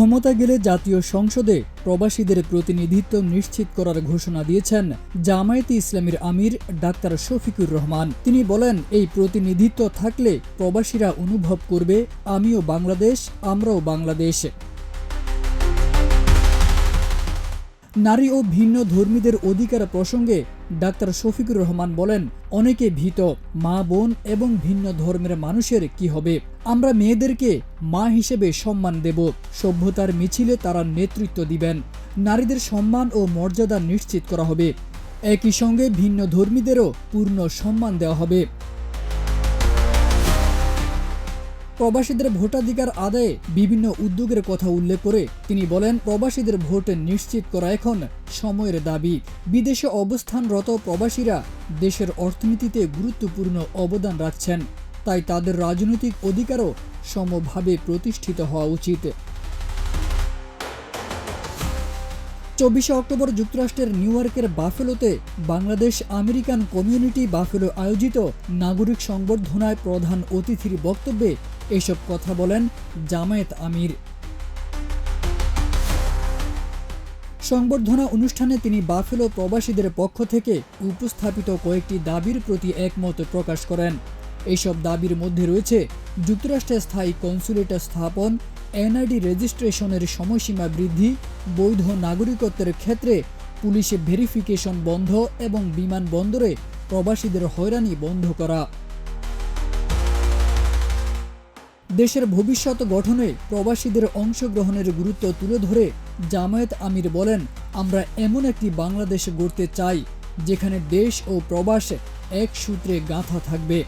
ক্ষমতা গেলে জাতীয় সংসদে প্রবাসীদের প্রতিনিধিত্ব নিশ্চিত করার ঘোষণা দিয়েছেন জামায়াতে ইসলামীর আমির ডাক্তার শফিকুর রহমান। তিনি বলেন, এই প্রতিনিধিত্ব থাকলে প্রবাসীরা অনুভব করবে, আমিও বাংলাদেশ, আমরাও বাংলাদেশ। নারী ও ভিন্ন ধর্মীদের অধিকার প্রসঙ্গে ডাক্তার শফিকুর রহমান বলেন, অনেকে ভীত, মা, বোন এবং ভিন্ন ধর্মের মানুষের কি হবে? আমরা মেয়েদেরকে মা হিসেবে সম্মান দেব। সভ্যতার মিছিলে তারা নেতৃত্ব দিবেন। নারীদের সম্মান ও মর্যাদা নিশ্চিত করা হবে। একই সঙ্গে ভিন্ন ধর্মীদেরও পূর্ণ সম্মান দেওয়া হবে। প্রবাসীদের ভোটাধিকার আদায়ে বিভিন্ন উদ্যোগের কথা উল্লেখ করে তিনি বলেন, প্রবাসীদের ভোট নিশ্চিত করা এখন সময়ের দাবি। বিদেশে অবস্থানরত প্রবাসীরা দেশের অর্থনীতিতে গুরুত্বপূর্ণ অবদান রাখছেন। তাই তাদের রাজনৈতিক অধিকারও সমভাবে প্রতিষ্ঠিত হওয়া উচিত। চব্বিশে অক্টোবর যুক্তরাষ্ট্রের নিউ ইয়র্কের বাফেলোতে বাংলাদেশ আমেরিকান কমিউনিটি বাফেলো আয়োজিত নাগরিক সংবর্ধনায় প্রধান অতিথির বক্তব্যে এসব কথা বলেন জামায়াত আমির। সংবর্ধনা অনুষ্ঠানে তিনি বাফেলো প্রবাসীদের পক্ষ থেকে উপস্থাপিত কয়েকটি দাবির প্রতি একমত প্রকাশ করেন। এইসব দাবির মধ্যে রয়েছে যুক্তরাষ্ট্রে স্থায়ী কনসুলেট স্থাপন, এনআইডি রেজিস্ট্রেশনের সময়সীমা বৃদ্ধি, বৈধ নাগরিকত্বের ক্ষেত্রে পুলিশে ভেরিফিকেশন বন্ধ এবং বিমানবন্দরে প্রবাসীদের হয়রানি বন্ধ করা। দেশের ভবিষ্যৎ গঠনে প্রবাসীদের অংশগ্রহণের গুরুত্ব তুলে ধরে জামায়াত আমির বলেন, আমরা এমন একটি বাংলাদেশ গড়তে চাই, যেখানে দেশ ও প্রবাস এক সূত্রে গাঁথা থাকবে।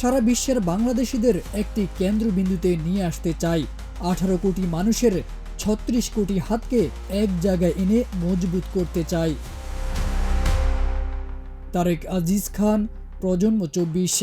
সারা বিশ্বের বাংলাদেশিদের একটি কেন্দ্রবিন্দুতে নিয়ে আসতে চাই। আঠারো কোটি মানুষের ছত্রিশ কোটি হাতকে এক জায়গায় এনে মজবুত করতে চাই। তারেক আজিজ খান, প্রজন্ম চব্বিশ।